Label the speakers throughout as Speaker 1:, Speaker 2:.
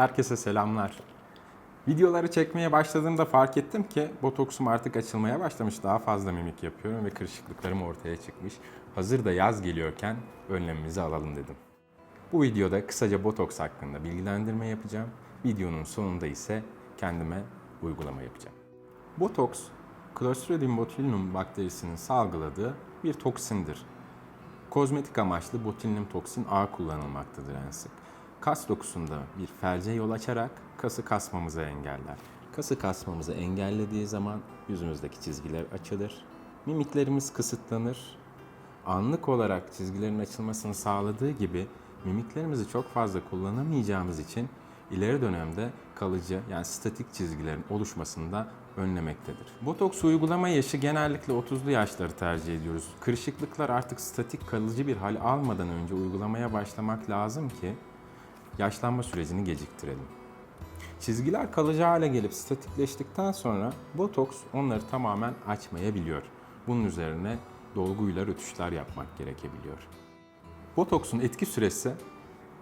Speaker 1: Herkese selamlar. Videoları çekmeye başladığımda fark ettim ki botoksum artık açılmaya başlamış. Daha fazla mimik yapıyorum ve kırışıklıklarım ortaya çıkmış. Hazır da yaz geliyorken önlemimizi alalım dedim. Bu videoda kısaca botoks hakkında bilgilendirme yapacağım. Videonun sonunda ise kendime uygulama yapacağım. Botoks, Clostridium botulinum bakterisinin salgıladığı bir toksindir. Kozmetik amaçlı botulinum toksin A kullanılmaktadır en sık. Kas dokusunda bir felce yol açarak kası kasmamızı engeller. Kası kasmamızı engellediği zaman yüzümüzdeki çizgiler açılır. Mimiklerimiz kısıtlanır. Anlık olarak çizgilerin açılmasını sağladığı gibi mimiklerimizi çok fazla kullanamayacağımız için ileri dönemde kalıcı yani statik çizgilerin oluşmasını da önlemektedir. Botoks uygulama yaşı genellikle 30'lu yaşları tercih ediyoruz. Kırışıklıklar artık statik kalıcı bir hal almadan önce uygulamaya başlamak lazım ki yaşlanma sürecini geciktirelim. Çizgiler kalıcı hale gelip statikleştikten sonra botoks onları tamamen açmayabiliyor. Bunun üzerine dolguyla rötuşlar yapmak gerekebiliyor. Botoksun etki süresi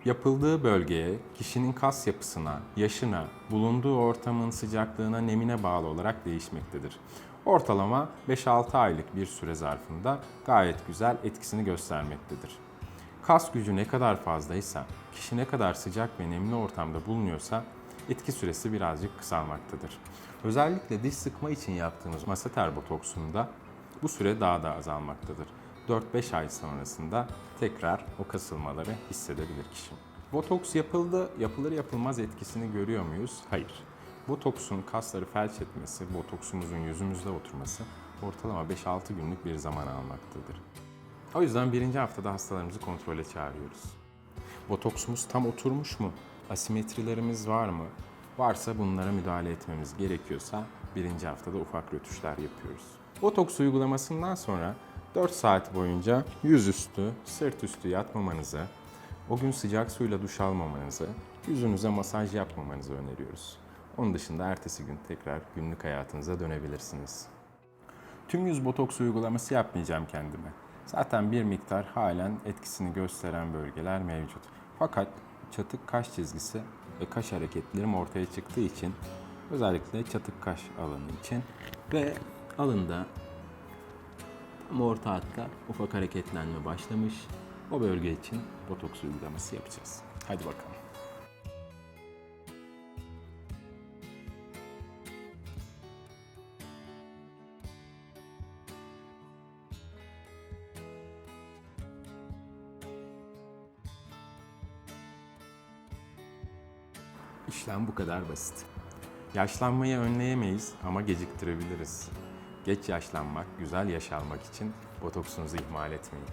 Speaker 1: yapıldığı bölgeye, kişinin kas yapısına, yaşına, bulunduğu ortamın sıcaklığına, nemine bağlı olarak değişmektedir. Ortalama 5-6 aylık bir süre zarfında gayet güzel etkisini göstermektedir. Kas gücü ne kadar fazlaysa, kişi ne kadar sıcak ve nemli ortamda bulunuyorsa etki süresi birazcık kısalmaktadır. Özellikle diş sıkma için yaptığımız maseter botoksunda bu süre daha da azalmaktadır. 4-5 ay sonrasında tekrar o kasılmaları hissedebilir kişi. Botoks yapıldı, yapılır yapılmaz etkisini görüyor muyuz? Hayır. Botoksun kasları felç etmesi, botoksumuzun yüzümüzde oturması ortalama 5-6 günlük bir zaman almaktadır. O yüzden birinci haftada hastalarımızı kontrole çağırıyoruz. Botoksumuz tam oturmuş mu? Asimetrilerimiz var mı? Varsa bunlara müdahale etmemiz gerekiyorsa birinci haftada ufak rötuşlar yapıyoruz. Botoks uygulamasından sonra 4 saat boyunca yüzüstü, sırt üstü yatmamanızı, o gün sıcak suyla duş almamanızı, yüzünüze masaj yapmamanızı öneriyoruz. Onun dışında ertesi gün tekrar günlük hayatınıza dönebilirsiniz. Tüm yüz botoks uygulaması yapmayacağım kendime. Zaten bir miktar halen etkisini gösteren bölgeler mevcut. Fakat çatık kaş çizgisi ve kaş hareketlerim ortaya çıktığı için özellikle çatık kaş alanı için ve alında tam orta hatta ufak hareketlenme başlamış. O bölge için botoks uygulaması yapacağız. Hadi bakalım. İşlem bu kadar basit. Yaşlanmayı önleyemeyiz ama geciktirebiliriz. Geç yaşlanmak, güzel yaş almak için botoksunuzu ihmal etmeyin.